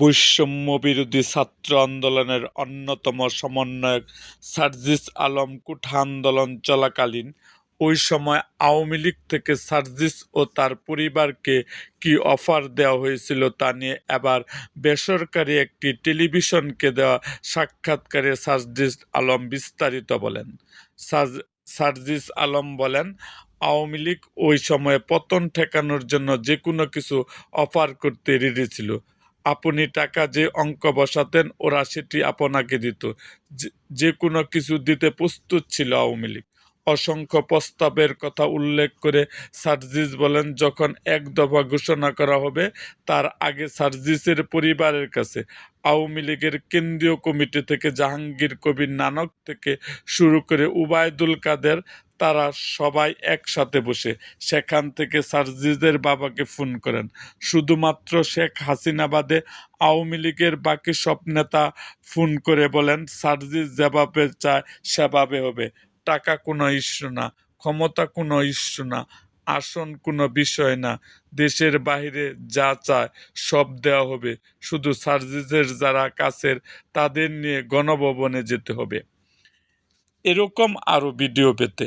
বৈষম্য বিরোধী ছাত্র আন্দোলনের অন্যতম সমন্বয়ক সার্জিস আলম কোঠা আন্দোলন চলাকালীন ওই সময় আওয়ামী লীগ থেকে সার্জিস ও তার পরিবারকে কী অফার দেওয়া হয়েছিল তা নিয়ে এবার বেসরকারি একটি টেলিভিশনকে দেওয়া সাক্ষাৎকারে সার্জিস আলম বিস্তারিত বলেন। সার্জিস আলম বলেন, আওয়ামী লীগ ওই সময়ে পতন ঠেকানোর জন্য যে কোনো কিছু অফার করতে রেডি ছিল। আপনি টাকা যে অঙ্ক বসাতেন ওরা সেটি আপনাকে দিত। যে- কোনো কিছু দিতে প্রস্তুত ছিল আওয়ামী লীগ। অসংখ্য প্রস্তাবের কথা উল্লেখ করে সার্জিস বলেন, যখন এক দফা ঘোষণা করা হবে, তার আগে সার্জিসের পরিবারের কাছে, আওয়ামী লীগের কেন্দ্রীয় কমিটি থেকে জাহাঙ্গীর কবির নানক থেকে শুরু করে উবায়দুল কাদের তারা সবাই একসাথে বসে সেখান থেকে সার্জিসের বাবাকে ফোন করেন। শুধুমাত্র শেখ হাসিনা বাদে আওয়ামী লীগের বাকি সব নেতা ফোন করে বলেন, সার্জিস যেভাবে চায় সেভাবে হবে। টাকা কোনো ইস্যু না, ক্ষমতা কোনো ইস্যু না, আসন কোনো বিষয় না। দেশের বাইরে যা চায় সব দেওয়া হবে। শুধু সার্জিসের যারা কাছের তাদের নিয়ে গণভবনে যেতে হবে। এরকম আরও ভিডিও পেতে